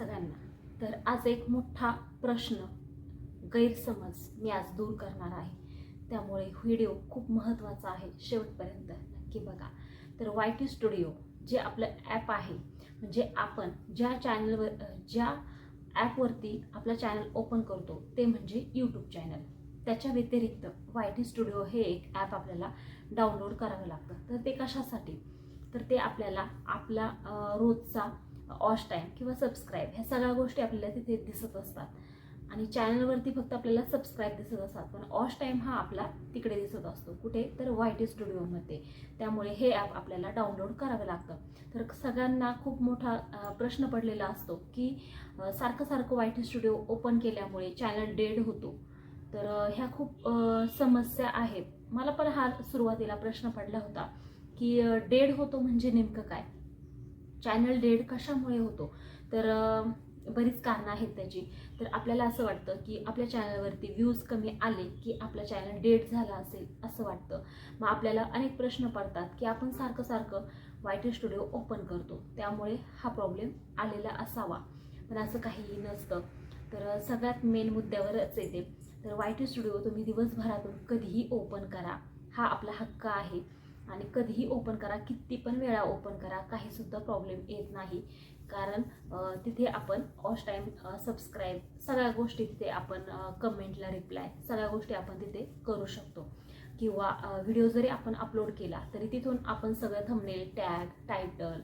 सगळ्यांना. तर आज एक मोठा प्रश्न गैरसमज मी आज दूर करणार आहे. त्यामुळे व्हिडिओ खूप महत्त्वाचा आहे शेवटपर्यंत. नक्की बघा. तर वाय टी स्टुडिओ जे आपलं ॲप आहे म्हणजे आपण ज्या चॅनलवर ज्या ॲपवरती आपलं चॅनल ओपन करतो ते म्हणजे यूट्यूब चॅनल. त्याच्या व्यतिरिक्त वाय टी स्टुडिओ हे एक ॲप आपल्याला डाउनलोड करावं लागतं. तर ते कशासाठी? तर ते आपल्याला आपला रोजचा ऑश टाईम किंवा सबस्क्राईब ह्या सगळ्या गोष्टी आपल्याला तिथे दिसत असतात. आणि चॅनलवरती फक्त आपल्याला सबस्क्राईब दिसत असतात. पण ऑश टाईम हा आपला तिकडे दिसत असतो. कुठे? तर वाय टी स्टुडिओमध्ये त्यामुळे हे ॲप आपल्याला डाउनलोड करावं लागतं. तर सगळ्यांना खूप मोठा प्रश्न पडलेला असतो की सारखं सारखं वाय टी स्टुडिओ ओपन केल्यामुळे चॅनल डेड होतो. तर ह्या खूप समस्या आहेत. मला पण हा सुरुवातीला प्रश्न पडला होता की डेड होतो म्हणजे नेमकं काय? चॅनल डेड कशामुळे होतो? तर बरीच कारणं आहेत त्याची. तर आपल्याला असं वाटतं की आपल्या चॅनलवरती व्ह्यूज कमी आले की आपला चॅनल डेड झाला असेल असं वाटतं. मग आपल्याला अनेक प्रश्न पडतात की आपण सारखं सारखं वाय टी स्टुडिओ ओपन करतो. त्यामुळे हा प्रॉब्लेम आलेला असावा. पण असं काहीही नसतं. तर सगळ्यात मेन मुद्द्यावरच येते. तर वाय टी स्टुडिओ तुम्ही दिवसभरातून कधीही ओपन करा. हा आपला हक्क आहे. आणि कधीही ओपन करा किती पण वेळा ओपन करा काहीसुद्धा प्रॉब्लेम येत नाही. कारण तिथे आपण ऑश टाईम सबस्क्राईब सगळ्या गोष्टी तिथे आपण कमेंटला रिप्लाय सगळ्या गोष्टी आपण तिथे करू शकतो. किंवा व्हिडिओ जरी आपण अपलोड केला तरी तिथून आपण सगळं थंबनेल टॅग टायटल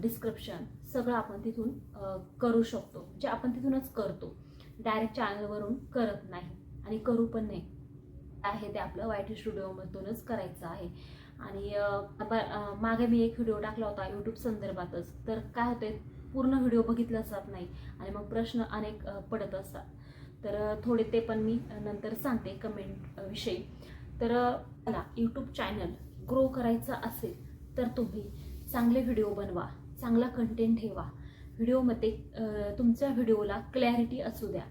डिस्क्रिप्शन सगळं आपण तिथून करू शकतो. जे आपण तिथूनच करतो. डायरेक्ट चॅनलवरून करत नाही. आणि करू पण नाही. आहे ते आपलं वाय टी स्टुडिओमधूनच करायचं आहे. आणि मागे मी एक व्हिडिओ टाकला होता यूट्यूब संदर्भातच. तर काय होते पूर्ण व्हिडिओ बघितला जात नाही आणि मग प्रश्न अनेक पडत असतात. तर थोडे ते पण मी नंतर सांगते कमेंट विषयी. तर मला यूट्यूब चॅनल ग्रो करायचा असेल तर तुम्ही चांगले व्हिडिओ बनवा चांगला कंटेंट ठेवा. व्हिडिओमध्ये तुमच्या व्हिडिओला क्लॅरिटी असू द्या.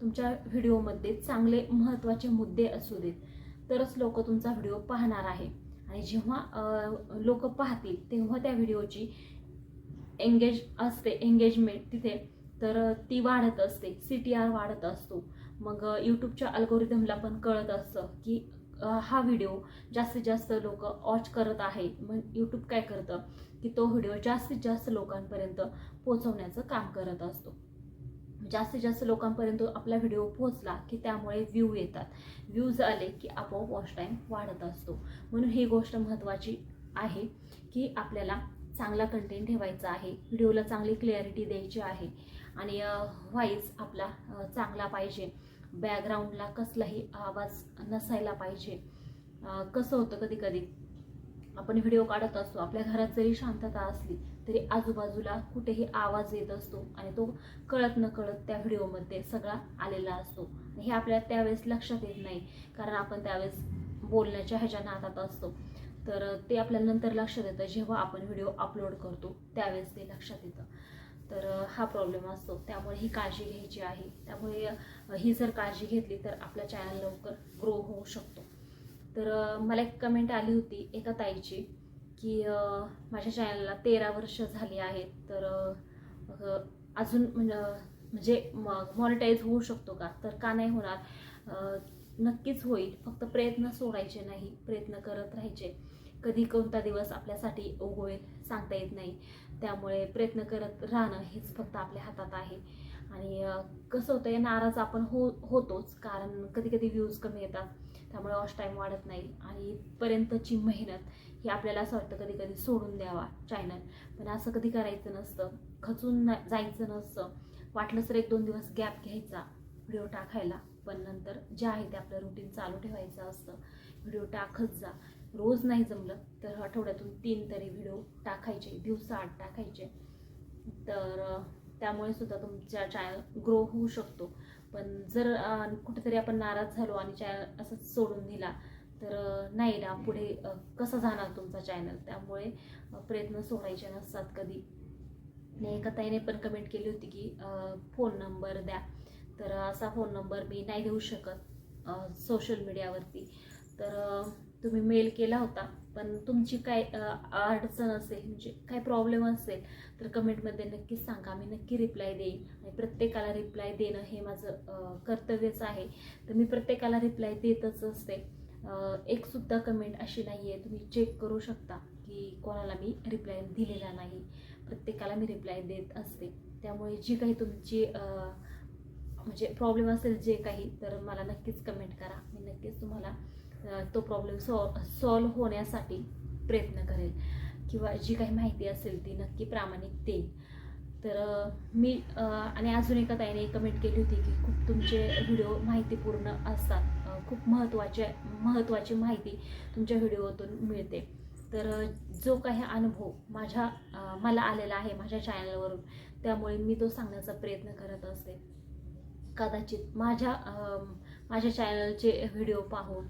तुमच्या व्हिडिओमध्ये चांगले महत्त्वाचे मुद्दे असू देत. तरच लोक तुमचा व्हिडिओ पाहणार आहे. आणि जेव्हा लोक पाहतील तेव्हा त्या व्हिडिओची एंगेज असते एंगेजमेंट तिथे. तर ती वाढत असते सी टी आर वाढत असतो. मग यूट्यूबच्या अल्गोरिदमला पण कळत असतं की हा व्हिडिओ जास्तीत जास्त लोक वॉच करत आहे. मग यूट्यूब काय करतं? की तो व्हिडिओ जास्तीत जास्त लोकांपर्यंत पोचवण्याचं काम करत असतो. जास्तीत जास्त लोकांपर्यंत आपला व्हिडिओ पोहोचला की त्यामुळे व्ह्यू येतात. व्ह्यूज आले की आपोआप वॉच टाईम वाढत असतो. म्हणून ही गोष्ट महत्त्वाची आहे की आपल्याला चांगला कंटेंट ठेवायचा आहे. व्हिडिओला चांगली क्लॅरिटी द्यायची आहे. आणि व्हॉईस आपला चांगला पाहिजे. बॅकग्राऊंडला कसलाही आवाज नसायला पाहिजे. कसं होतं कधी कधी आपण व्हिडिओ काढत असतो आपल्या घरात जरी शांतता असली तरी आजूबाजूला कुठेही आवाज येत असतो आणि तो कळत न कळत त्या व्हिडिओमध्ये सगळा आलेला असतो. हे आपल्याला त्यावेळेस लक्षात येत नाही कारण आपण त्यावेळेस बोलण्याच्या ह्याच्या नादात असतो. तर ते आपल्याला नंतर लक्षात येतं जेव्हा आपण व्हिडिओ अपलोड करतो त्यावेळेस ते लक्षात येतं. तर हा प्रॉब्लेम असतो. त्यामुळे ही काळजी घ्यायची आहे. त्यामुळे ही जर काळजी घेतली तर आपला चॅनल लवकर ग्रो होऊ शकतो. तर मला एक कमेंट आली होती एका ताईची की माझ्या चॅनलला तेरा वर्ष झाली आहेत तर अजून म्हणजे मॉनिटाईज होऊ शकतो का? तर का नाही होणार? नक्कीच होईल. फक्त प्रयत्न सोडायचे नाही प्रयत्न करत राहायचे. कधी कोणता दिवस आपल्यासाठी उगवेल सांगता येत नाही. त्यामुळे प्रयत्न करत राहणं हेच फक्त आपल्या हातात आहे. आणि कसं होतं नाराज आपण हो होतोच. कारण कधी कधी व्ह्यूज कमी येतात. त्यामुळे वॉच टाईम वाढत नाही आणि इथपर्यंतची मेहनत ही आपल्याला असं वाटतं कधी कधी सोडून द्यावा चॅनल पण असं कधी करायचं नसतं खचून ना जायचं नसतं. वाटलं तर एक दोन दिवस गॅप घ्यायचा व्हिडिओ टाकायला. पण नंतर जे आहे ते आपलं रुटीन चालू ठेवायचं असतं. व्हिडिओ टाकत जा. रोज नाही जमलं तर आठवड्यातून तीन तरी व्हिडिओ टाकायचे दिवसाआड टाकायचे. तर त्यामुळे सुद्धा तुमचा चॅनल ग्रो होऊ शकतो. पण जर कुठेतरी आपण नाराज झालो आणि चॅनल असंच सोडून दिला तर नाही ना पुढे कसं जाणार तुमचा चॅनल? त्यामुळे प्रयत्न सोडायचे नसतात कधी. आणि एका ताईने पण कमेंट केली होती की फोन नंबर द्या. तर असा फोन नंबर मी नाही देऊ शकत सोशल मीडियावरती तर तुम्ही मेल केला होता पण तुमची काय अडचण असेल म्हणजे काय प्रॉब्लेम असेल तर कमेंटमध्ये नक्कीच सांगा. मी नक्की रिप्लाय देईन. आणि प्रत्येकाला रिप्लाय देणं हे माझं कर्तव्यच आहे. तर मी प्रत्येकाला रिप्लाय देतच असते. एकसुद्धा कमेंट अशी नाही आहे तुम्ही चेक करू शकता की कोणाला मी रिप्लाय दिलेला नाही. प्रत्येकाला मी रिप्लाय देत असते. त्यामुळे जी काही तुमची म्हणजे प्रॉब्लेम असेल जे काही तर मला नक्कीच कमेंट करा. मी नक्कीच तुम्हाला तो प्रॉब्लेम सॉ सॉल्व होण्यासाठी प्रयत्न करेल. किंवा जी काही माहिती असेल ती नक्की प्रामाणिक देईल. तर मी आणि अजून एका ताईने कमेंट केली होती की खूप तुमचे व्हिडिओ माहितीपूर्ण असतात. खूप महत्त्वाचे महत्त्वाची माहिती तुमच्या व्हिडिओतून मिळते. तर जो काही अनुभव माझ्या मला आलेला आहे माझ्या चॅनलवरून त्यामुळे मी तो सांगण्याचा प्रयत्न करत असते. कदाचित माझ्या माझ्या चॅनलचे व्हिडिओ पाहून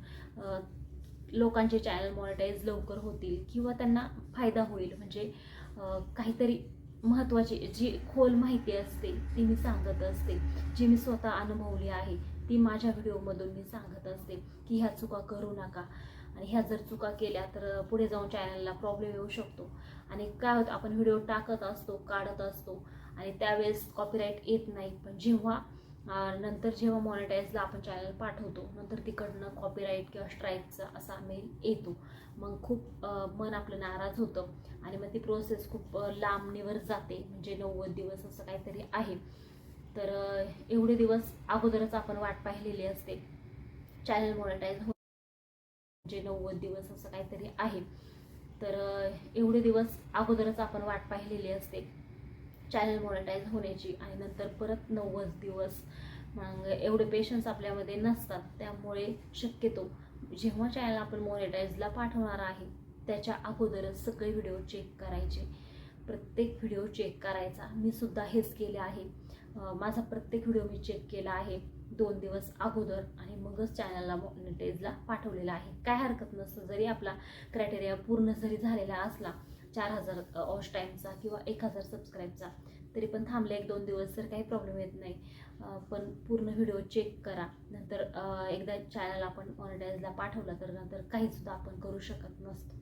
लोकांचे चॅनल मॉनिटाईज लवकर होतील किंवा त्यांना फायदा होईल. म्हणजे काहीतरी महत्त्वाची जी खोल माहिती असते ती मी सांगत असते. जी मी स्वतः अनुभवली आहे ती माझ्या व्हिडिओमधून मी सांगत असते की ह्या चुका करू नका. आणि ह्या जर चुका केल्या तर पुढे जाऊन चॅनलला प्रॉब्लेम येऊ शकतो. आणि काय होतं आपण व्हिडिओ टाकत असतो काढत असतो. आणि त्यावेळेस कॉपीराईट येत नाही. पण जेव्हा नंतर जेव्हा मॉनिटाईजला आपण चॅनल पाठवतो नंतर तिकडनं कॉपीराईट किंवा स्ट्राईकचा असा मेल येतो. मग खूप मन आपलं नाराज होतं आणि मग ती प्रोसेस खूप लांबणीवर जाते. म्हणजे नव्वद दिवस असं काहीतरी आहे. तर एवढे दिवस अगोदरच आपण वाट पाहिलेली असते. चॅनल मॉनिटाईज हो म्हणजे नव्वद दिवस असं काहीतरी आहे. तर एवढे दिवस अगोदरच आपण वाट पाहिलेली असते. चॅनल मॉनिटाईज होण्याची आणि नंतर परत नव्वद दिवस मग एवढे पेशन्स आपल्यामध्ये नसतात. त्यामुळे शक्यतो जेव्हा चॅनल आपण मॉनिटाईजला पाठवणार आहे त्याच्या अगोदरच सगळे व्हिडिओ चेक करायचे. प्रत्येक व्हिडिओ चेक करायचा. मी सुद्धा हेच केले आहे. माझा प्रत्येक व्हिडिओ मी चेक केला आहे दोन दिवस अगोदर आणि मगच चॅनलला मॉनिटाईजला पाठवलेला आहे. काय हरकत नसतं. जरी आपला क्रायटेरिया पूर्ण जरी झालेला असला चार हजार ऑश टाईमचा किंवा एक हजार सबस्क्राईबचा तरी पण थांबले एक दोन दिवस तर काही प्रॉब्लेम येत नाही. पण पूर्ण व्हिडिओ चेक करा. नंतर एकदा चॅनल आपण ऑनडाईजला पाठवला तर नंतर काहीसुद्धा आपण करू शकत नसतो.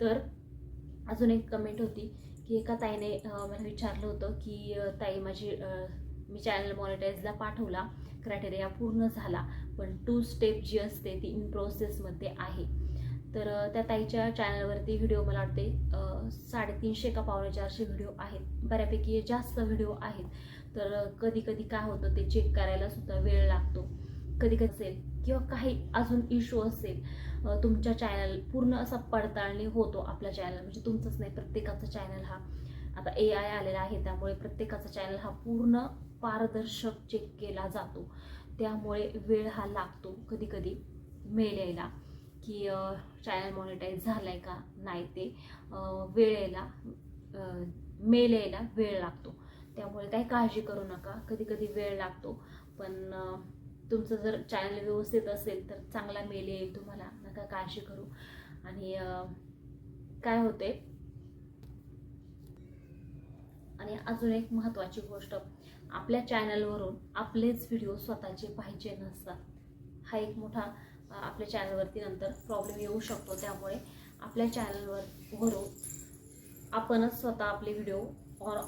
तर अजून एक कमेंट होती की एका ताईने मला विचारलं होतं की ताई माझी मी चॅनल मॉनिटाईजला पाठवला. क्रायटेरिया पूर्ण झाला. पण टू स्टेप जी असते ती इन प्रोसेसमध्ये आहे. तर त्या ताईच्या चॅनलवरती व्हिडिओ मला वाटते साडेतीनशे का पावणे चारशे व्हिडिओ आहेत. बऱ्यापैकी जास्त व्हिडिओ आहेत. तर कधी कधी काय होतं ते चेक करायला सुद्धा वेळ लागतो. कधी कधी असेल किंवा काही अजून इश्यू असेल तुमच्या चॅनल पूर्ण असा पडताळणी होतो आपला चॅनल म्हणजे तुमचंच नाही प्रत्येकाचा चॅनल हा. आता ए आय आलेला आहे त्यामुळे प्रत्येकाचा चॅनल हा पूर्ण पारदर्शक चेक केला जातो. त्यामुळे वेळ हा लागतो कधी कधी मेल यायला. की चॅनल मॉनिटाईज झाला आहे का? नाही ते. वेळेला मेल यायला वेळ लागतो. त्यामुळे काही काळजी करू नका. कधी कधी वेळ लागतो. पण तुमचं जर चॅनल व्यवस्थित असेल तर चांगला मेल येईल तुम्हाला. नका काळजी करू. आणि काय होते आणि अजून एक महत्त्वाची गोष्ट. आपल्या चॅनलवरून आपलेच व्हिडिओ स्वतःचे पाहिजे नसतात. हा एक मोठा आपल्या चॅनलवरती नंतर प्रॉब्लेम येऊ शकतो त्यामुळे आपल्या चॅनलवर वरून आपणच स्वतः आपले व्हिडिओ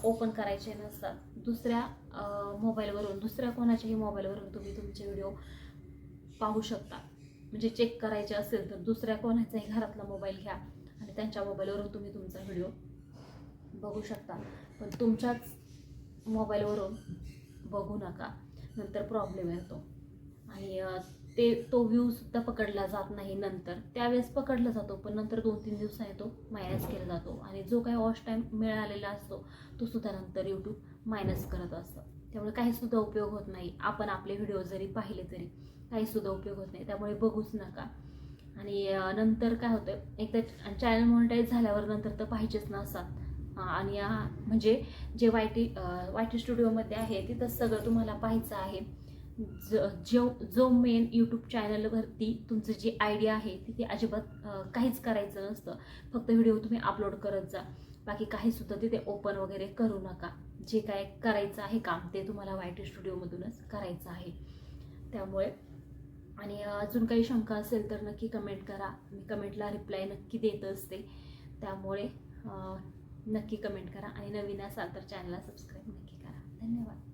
ओपन करायचे नसतात. दुसऱ्या मोबाईलवरून दुसऱ्या कोणाच्याही मोबाईलवरून तुम्ही तुमचे व्हिडिओ पाहू शकता. म्हणजे चेक करायचे असेल तर दुसऱ्या कोणाचाही घरातला मोबाईल घ्या आणि त्यांच्या मोबाईलवरून तुम्ही तुमचा व्हिडिओ बघू शकता. पण तुमच्याच मोबाईलवरून बघू नका. नंतर प्रॉब्लेम येतो. आणि ते तो व्ह्यू सुद्धा पकडला जात नाही नंतर. त्यावेळेस पकडला जातो पण नंतर दोन तीन दिवसांनी तो मायनस केला जातो. आणि जो काही वॉश टाईम मिळालेला असतो तो सुद्धा नंतर यूट्यूब मायनस करत असतं. त्यामुळे काही सुद्धा उपयोग होत नाही. आपण आपले व्हिडिओ जरी पाहिले तरी काही सुद्धा उपयोग होत नाही. त्यामुळे बघूच नका. आणि नंतर काय होतं एकदा चॅनल मॉनिटाईज झाल्यावर नंतर तर पाहिजेच नसतात आणि म्हणजे जे वाय टी वाय टी स्टुडिओमध्ये आहे तिथं सगळं तुम्हाला पाहायचं आहे. ज जो जो मेन यूट्यूब चॅनलवरती तुमचं जी आयडिया आहे तिथे अजिबात काहीच करायचं नसतं. फक्त व्हिडिओ तुम्ही अपलोड करत जा. बाकी काहीसुद्धा तिथे ओपन वगैरे करू नका. जे काय करायचं आहे काम ते तुम्हाला वाय टी स्टुडिओमधूनच करायचं आहे. त्यामुळे आणि अजून काही शंका असेल तर नक्की कमेंट करा. मी कमेंटला रिप्लाय नक्की देत असते. त्यामुळे नक्की कमेंट करा. आणि नवीन असाल तर चॅनलला सबस्क्राईब नक्की करा. धन्यवाद.